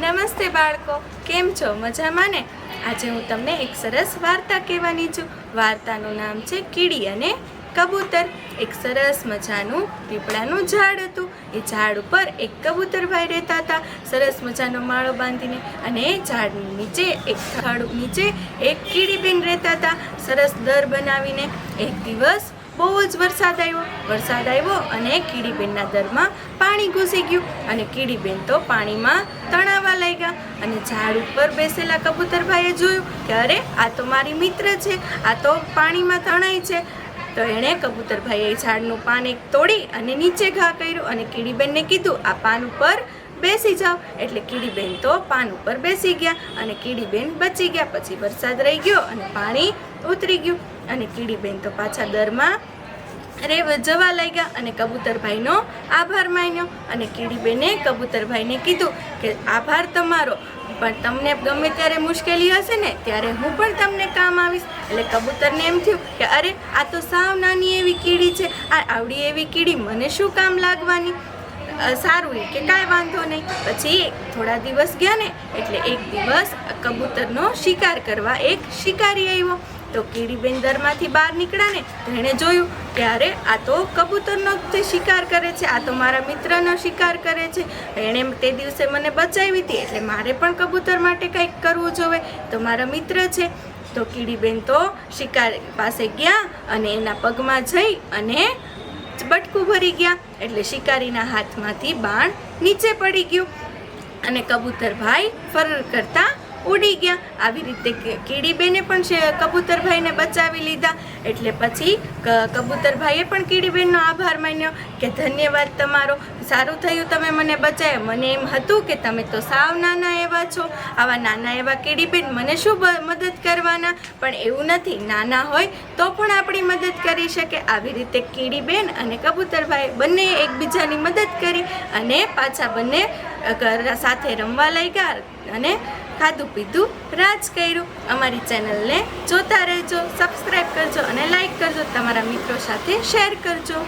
નમસ્તે બાળકો, કેમ છો? મજામાં ને? આજે હું તમને એક સરસ વાર્તા કહેવાની છું. વાર્તાનું નામ છે કીડી અને કબૂતર. એક સરસ મજાનું પીપળાનું ઝાડ હતું. એ ઝાડ ઉપર એક કબૂતરભાઈ રહેતા હતા. સરસ મજાનો માળો બાંધીને અને ઝાડની નીચે એક ઝાડ નીચે એક કીડીબેન રહેતા હતા. સરસ દર બનાવીને એક દિવસ બહુ જ વરસાદ આવ્યો. વરસાદ આવ્યો અને કીડીબેનના દરમાં પાણી ઘૂસી ગયું અને કીડીબેન તો પાણીમાં તણાવા લાગ્યા અને ઝાડ ઉપર બેસેલા કબૂતરભાઈએ જોયું કે અરે, આ તો મારી મિત્ર છે, આ તો પાણીમાં તણાય છે. તો એણે કબૂતરભાઈએ ઝાડનું પાન એક તોડી અને નીચે ઘા કર્યું અને કીડીબેનને કીધું, આ પાન ઉપર બેસી જાઓ. એટલે કીડીબેન તો પાન ઉપર બેસી ગયા અને કીડીબેન બચી ગયા. પછી વરસાદ રહી ગયો અને પાણી ઉતરી ગયું. અને કીડીબેન તો પાછા દરમાં રે જવા લાગ્યા અને કબૂતરભાઈનો આભાર માન્યો અને કીડીબેને કબૂતરભાઈને કીધું કે આભાર તમારો, પણ તમને ગમે ત્યારે મુશ્કેલી હશે ને, ત્યારે હું પણ તમને કામ આવીશ. એટલે કબૂતરને એમ થયું કે અરે, આ તો સાવ નાની એવી કીડી છે, આ આવડી એવી કીડી, મને શું કામ લાગવાની? સારું એ કે કાંઈ વાંધો નહીં. પછી થોડા દિવસ ગયા ને, એટલે એક દિવસ કબૂતરનો શિકાર કરવા એક શિકારી આવ્યો. તો કીડીબેન દરમાંથી બહાર નીકળ્યા ને તો એણે જોયું અરે આ તો કબૂતરનો જ શિકાર કરે છે, આ તો મારા મિત્રનો શિકાર કરે છે. એણે તે દિવસે મને બચાવી હતી, એટલે મારે પણ કબૂતર માટે કંઈક કરવું જોવે, તો મારા મિત્ર છે. તો કીડીબેન તો શિકાર પાસે ગયા અને એના પગમાં જઈ અને બટકું ભરી ગયા, એટલે શિકારીના હાથમાંથી બાણ નીચે પડી ગયું. અને કબૂતર ભાઈ ફરર કરતા ઉડી ગયા. આવી રીતે કીડીબેને પણ કબૂતરભાઈને બચાવી લીધા. એટલે પછી કબૂતરભાઈએ પણ કીડીબેનનો આભાર માન્યો કે ધન્યવાદ તમારો. સારું થયું તમે મને બચાવ્યા. મને એમ હતું કે તમે તો સાવ નાના એવા છો. આવા નાના એવા કીડીબેન મને શું મદદ કરવાના? પણ એવું નથી. નાના હોય તો પણ આપણી મદદ કરી શકે. આવી રીતે કીડીબેન અને કબૂતરભાઈ બંને એકબીજાની મદદ કરી અને પાછા બંને સાથે રમવા લાગ્યા અને ખાધું પીધું રાજ કર્યું. અમારી ચેનલને જોતા રહેજો સબસ્ક્રાઈબ કરજો અને લાઈક કરજો. તમારા મિત્રો સાથે શેર કરજો.